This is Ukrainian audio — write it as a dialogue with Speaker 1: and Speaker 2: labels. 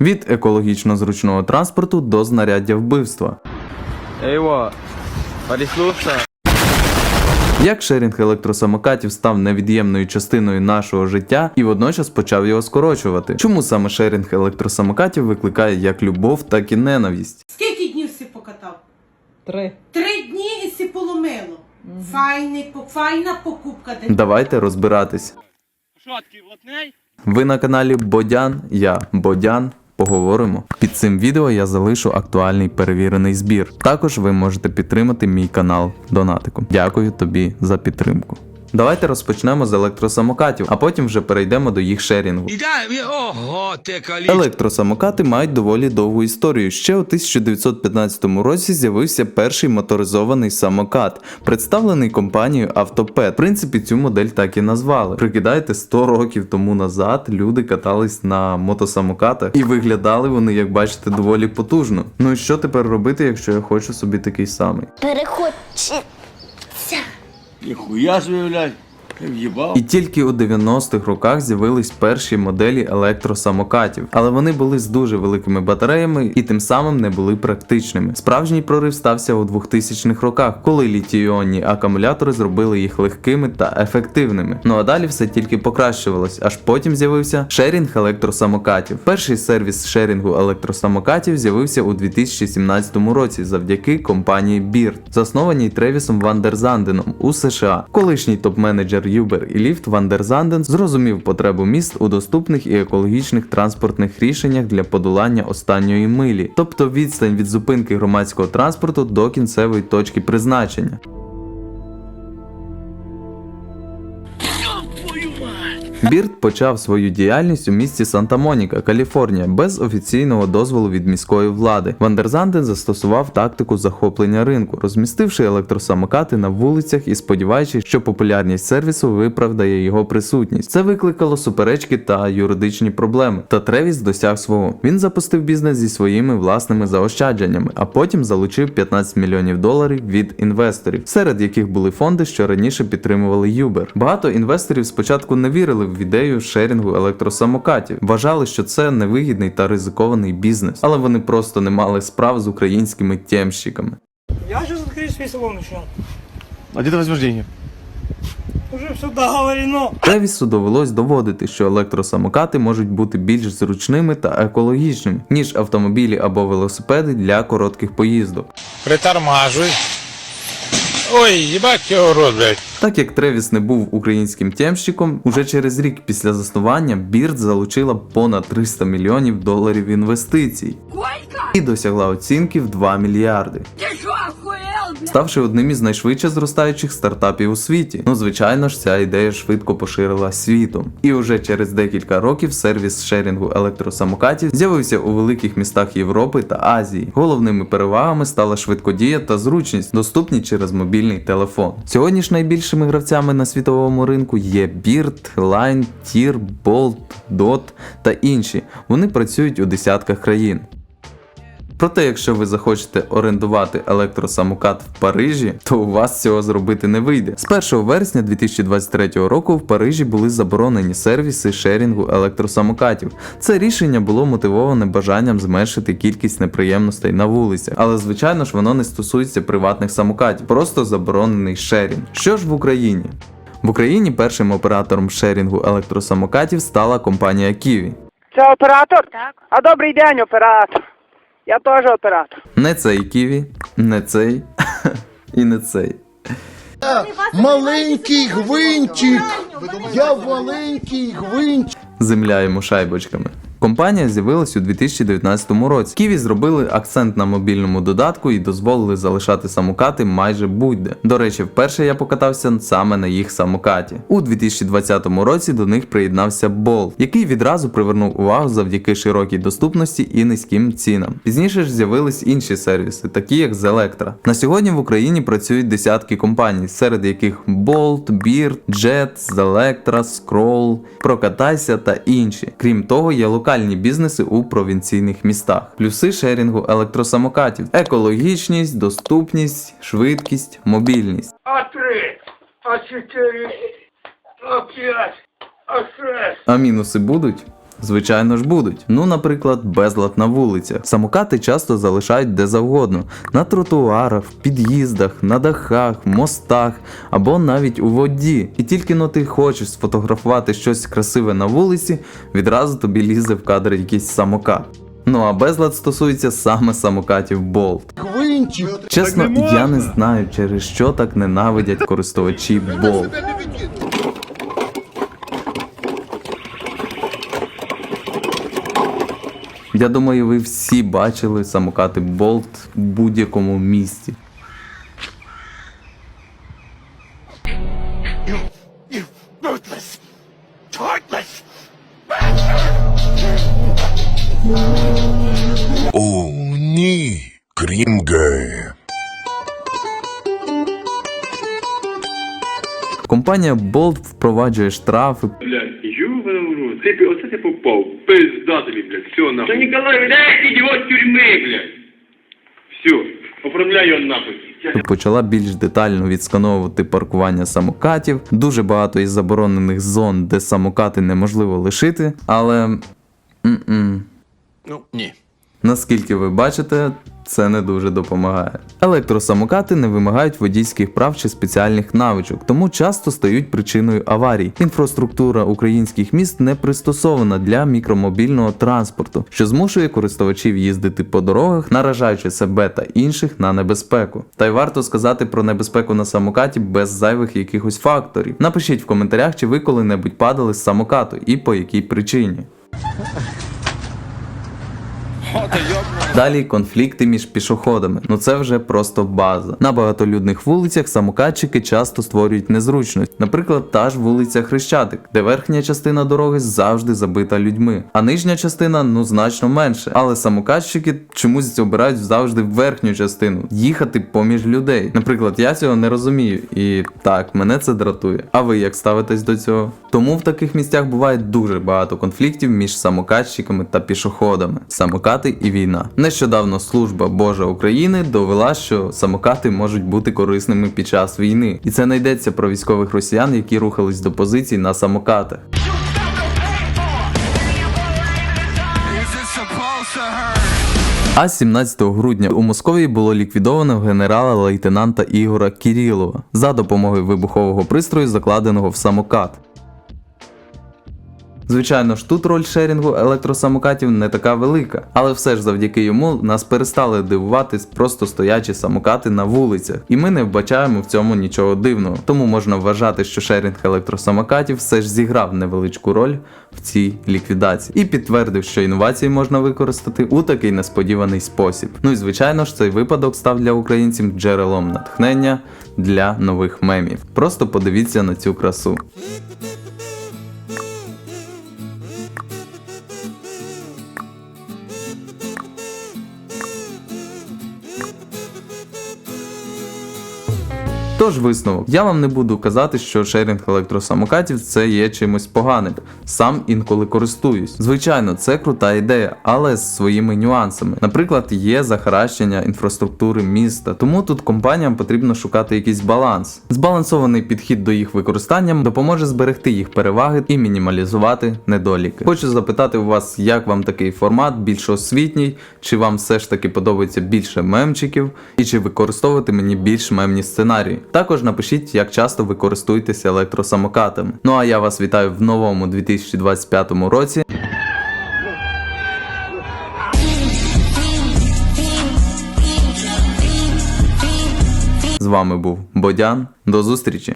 Speaker 1: Від екологічно зручного транспорту до знаряддя вбивства.
Speaker 2: Порислушся.
Speaker 1: Як шерінг електросамокатів став невід'ємною частиною нашого життя і водночас почав його скорочувати. Чому саме шерінг електросамокатів викликає як любов, так і ненависть?
Speaker 3: Скільки днів си покатав?
Speaker 4: Три.
Speaker 3: Три дні і си поломило. Файний, по- файна покупка.
Speaker 1: Давайте розбиратись.
Speaker 2: Шотки?
Speaker 1: Ви на каналі Бодян, я Бодян. Поговоримо. Під цим відео я залишу актуальний перевірений збір. Також ви можете підтримати мій канал донатиком. Дякую тобі за підтримку. Давайте розпочнемо з електросамокатів, а потім вже перейдемо до їх шерінгу.
Speaker 5: Ого, калі.
Speaker 1: Електросамокати мають доволі довгу історію. Ще у 1915 році з'явився перший моторизований самокат, представлений компанією Автопед. В принципі, цю модель так і назвали. Прикидайте, 100 років тому назад люди катались на мотосамокатах і виглядали вони, як бачите, доволі потужно. Ну і що тепер робити, якщо я хочу собі такий самий?
Speaker 6: Переходь.
Speaker 5: Ніхуя блядь.
Speaker 1: І тільки у 90-х роках з'явились перші моделі електросамокатів, але вони були з дуже великими батареями і тим самим не були практичними. Справжній прорив стався у 2000-х роках, коли літій-іонні акумулятори зробили їх легкими та ефективними. Ну а далі все тільки покращувалось, аж потім з'явився шерінг електросамокатів. Перший сервіс шерінгу електросамокатів з'явився у 2017 році завдяки компанії Bird, заснованій Тревісом Вандерзанденом у США. Колишній топ-менеджер Uber і Lyft Вандерзанден зрозумів потребу міст у доступних і екологічних транспортних рішеннях для подолання останньої милі, тобто відстань від зупинки громадського транспорту до кінцевої точки призначення. Бірд почав свою діяльність у місті Санта-Моніка, Каліфорнія, без офіційного дозволу від міської влади. Вандерзанден застосував тактику захоплення ринку, розмістивши електросамокати на вулицях і сподіваючись, що популярність сервісу виправдає його присутність. Це викликало суперечки та юридичні проблеми. Та Тревіс досяг свого. Він запустив бізнес зі своїми власними заощадженнями, а потім залучив 15 мільйонів доларів від інвесторів, серед яких були фонди, що раніше підтримували Uber. Багато інвесторів спочатку не вірили в ідею шерінгу електросамокатів, вважали, що це невигідний та ризикований бізнес, але вони просто не мали справ з українськими темщиками.
Speaker 7: Я сейчас открою свой салон еще.
Speaker 2: А где ты возьмешь деньги?
Speaker 7: Уже все договорено.
Speaker 1: Тревісу довелось доводити, що електросамокати можуть бути більш зручними та екологічними, ніж автомобілі або велосипеди для коротких поїздок.
Speaker 8: Притормаживай. Ой, їбать його рот, блядь.
Speaker 1: Так як Тревіс не був українським тємщиком, уже через рік після заснування Бірд залучила понад 300 мільйонів доларів інвестицій і досягла оцінки в 2 мільярди. Ставши одним із найшвидше зростаючих стартапів у світі. Ну, звичайно ж, ця ідея швидко поширилась світом. І уже через декілька років сервіс шерінгу електросамокатів з'явився у великих містах Європи та Азії. Головними перевагами стала швидкодія та зручність, доступні через мобільний телефон. Сьогодні ж найбільшими гравцями на світовому ринку є Bird, Line, Tier, Bolt, Dot та інші. Вони працюють у десятках країн. Проте, якщо ви захочете орендувати електросамокат в Парижі, то у вас цього зробити не вийде. З 1 вересня 2023 року в Парижі були заборонені сервіси шерінгу електросамокатів. Це рішення було мотивоване бажанням зменшити кількість неприємностей на вулицях, але звичайно ж воно не стосується приватних самокатів, просто заборонений шерінг. Що ж в Україні? В Україні першим оператором шерінгу електросамокатів стала компанія Kiwi.
Speaker 7: Це оператор? Так. А добрий день, оператор. Я теж оператор.
Speaker 1: Не цей Ківі, не цей і не цей.
Speaker 9: Маленький гвинтик. Я маленький гвинтик.
Speaker 1: земля йому шайбочками. Компанія з'явилась у 2019 році. Ківі зробили акцент на мобільному додатку і дозволили залишати самокати майже будь-де. До речі, вперше я покатався саме на їх самокаті. У 2020 році до них приєднався Bolt, який відразу привернув увагу завдяки широкій доступності і низьким цінам. Пізніше ж з'явились інші сервіси, такі як Zelectra. На сьогодні в Україні працюють десятки компаній, серед яких Bolt, Bird, Jet, Zelectra, Scroll, Прокатайся та інші. Крім того, є локальні бізнеси у провінційних містах. Плюси шерінгу електросамокатів: екологічність, доступність, швидкість, мобільність.
Speaker 5: А три, а чотири, а п'ять, а шесть.
Speaker 1: А мінуси будуть? Звичайно ж будуть. Ну, наприклад, безлад на вулицях. Самокати часто залишають де завгодно: на тротуарах, в під'їздах, на дахах, мостах або навіть у воді. І тільки но ти хочеш сфотографувати щось красиве на вулиці, відразу тобі лізе в кадр якийсь самокат. Ну а безлад стосується саме самокатів.
Speaker 9: Гвинтик.
Speaker 1: Чесно, я не знаю, через що так ненавидять користувачі Bolt. Я думаю, ви всі бачили самокати Bolt в будь-якому місті.
Speaker 4: О, ні, Крімге.
Speaker 1: Компанія Bolt впроваджує штрафи,
Speaker 6: Блядь, ёбаный в рот. Ты, оце ти попав. Пизда тобі, блядь, все нахуй. Да Николай, блядь, ідіот тюрми, блядь. Все, оформляй його нахуй.
Speaker 1: почала більш детально відскановувати паркування самокатів. Дуже багато із заборонених зон, де самокати неможливо лишити, але. м-м.
Speaker 5: Ну, ні.
Speaker 1: Наскільки ви бачите, це не дуже допомагає. Електросамокати не вимагають водійських прав чи спеціальних навичок, тому часто стають причиною аварій. Інфраструктура українських міст не пристосована для мікромобільного транспорту, що змушує користувачів їздити по дорогах, наражаючи себе та інших на небезпеку. Та й варто сказати про небезпеку на самокаті без зайвих якихось факторів. Напишіть в коментарях, чи ви коли-небудь падали з самокату і по якій причині. Otro, yo Далі конфлікти між пішоходами. Ну це вже просто база. На багатолюдних вулицях самокатчики часто створюють незручність. Наприклад, та ж вулиця Хрещатик, де верхня частина дороги завжди забита людьми, а нижня частина ну значно менше. Але самокатчики чомусь обирають завжди верхню частину їхати поміж людей. Наприклад, я цього не розумію, і так мене це дратує. А ви як ставитесь до цього? Тому в таких місцях буває дуже багато конфліктів між самокатчиками та пішоходами. Самокати і війна. Нещодавно служба Божа України довела, що самокати можуть бути корисними під час війни, і це не йдеться про військових росіян, які рухались до позицій на самокатах. А 17 грудня у Московії було ліквідовано генерала-лейтенанта Ігора Кірілова за допомогою вибухового пристрою, закладеного в самокат. Звичайно ж, тут роль шерінгу електросамокатів не така велика, але все ж завдяки йому нас перестали дивувати просто стоячі самокати на вулицях, і ми не вбачаємо в цьому нічого дивного. Тому можна вважати, що шерінг електросамокатів все ж зіграв невеличку роль в цій ліквідації і підтвердив, що інновації можна використати у такий несподіваний спосіб. Ну і звичайно ж, цей випадок став для українців джерелом натхнення для нових мемів. Просто подивіться на цю красу. Тож висновок, я вам не буду казати, що шерінг електросамокатів це є чимось поганим. Сам інколи користуюсь. Звичайно, це крута ідея, але з своїми нюансами. Наприклад, є захаращення інфраструктури міста, тому тут компаніям потрібно шукати якийсь баланс. Збалансований підхід до їх використання допоможе зберегти їх переваги і мінімалізувати недоліки. Хочу запитати у вас, як вам такий формат, більш освітній, чи вам все ж таки подобається більше мемчиків, і чи використовувати мені більш мемні сценарії. Також напишіть, як часто ви користуєтеся електросамокатами. Ну а я вас вітаю в новому 2025 році. З вами був Бодян. До зустрічі!